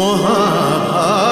মহাভারত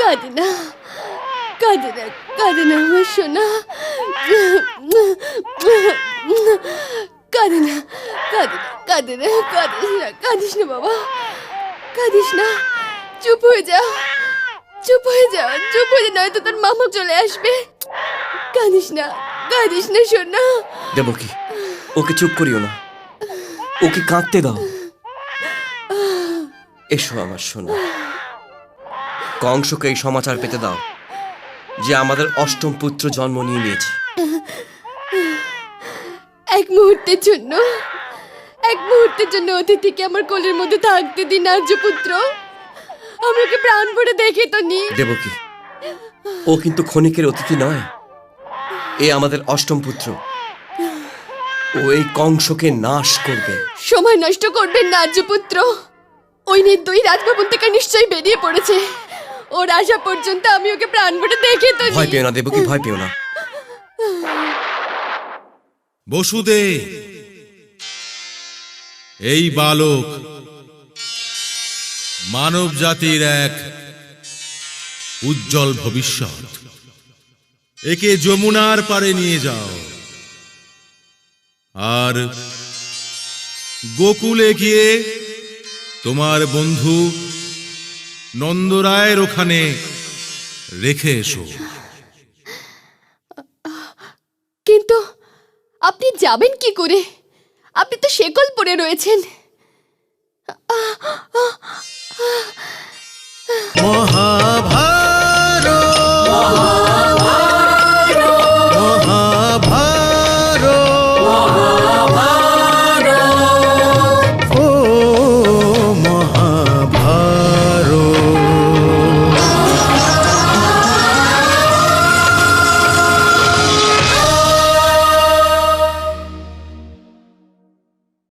কাঁদে না কাঁদে না কাঁদে না আমার সোনা কাঁদে না কাঁদে না কাঁদে না কাঁদিস না কাঁদিস না বাবা কাঁদিস না চুপ হয়ে যা চুপ হয়ে যা চুপ হয়ে যা নয়তো তোর মামা চলে আসবে কাঁদিস না কাঁদিস না সোনা দেবকি ওকে চুপ করিও না ওকে কাঁদতে দাও এসো আমার সোনা কংসকে এই সমাচার পেতে দাও যে আমাদের অষ্টম পুত্র জন্ম নিয়ে নিয়েছে। এক মুহূর্তের জন্য এক মুহূর্তের জন্য অতিথিকে আমার কোলের মধ্যে থাকতে দিন আর্যপুত্র আমাকে প্রাণ ভরে দেখে তো নি। দেবকি ও কিন্তু ক্ষণিকের অতিথি নয়। এ আমাদের অষ্টম পুত্র। ও এই কংসকে নাশ করবে। সময় নষ্ট করবেন না আর্যপুত্র ওই নির্দয়ী রাজভবন থেকে নিশ্চয়ই বেরিয়ে পড়েছে। ওর আসা পর্যন্ত আমি ওকে প্রাণ ভরে দেখে তো ভয় পেও না দেবকি ভয় পেও না। বসুদে এই বালক মানব জাতির এক উজ্জ্বল ভবিষ্যৎ। একে যমুনার পারে নিয়ে যাও। আর গোকুলে গিয়ে তোমার বন্ধু নন্দরায়ের ওখানে রেখে এসো। কিন্তু আপনি যাবেন কি করে? আপনি তো শেকল পরে রয়েছেন। মহা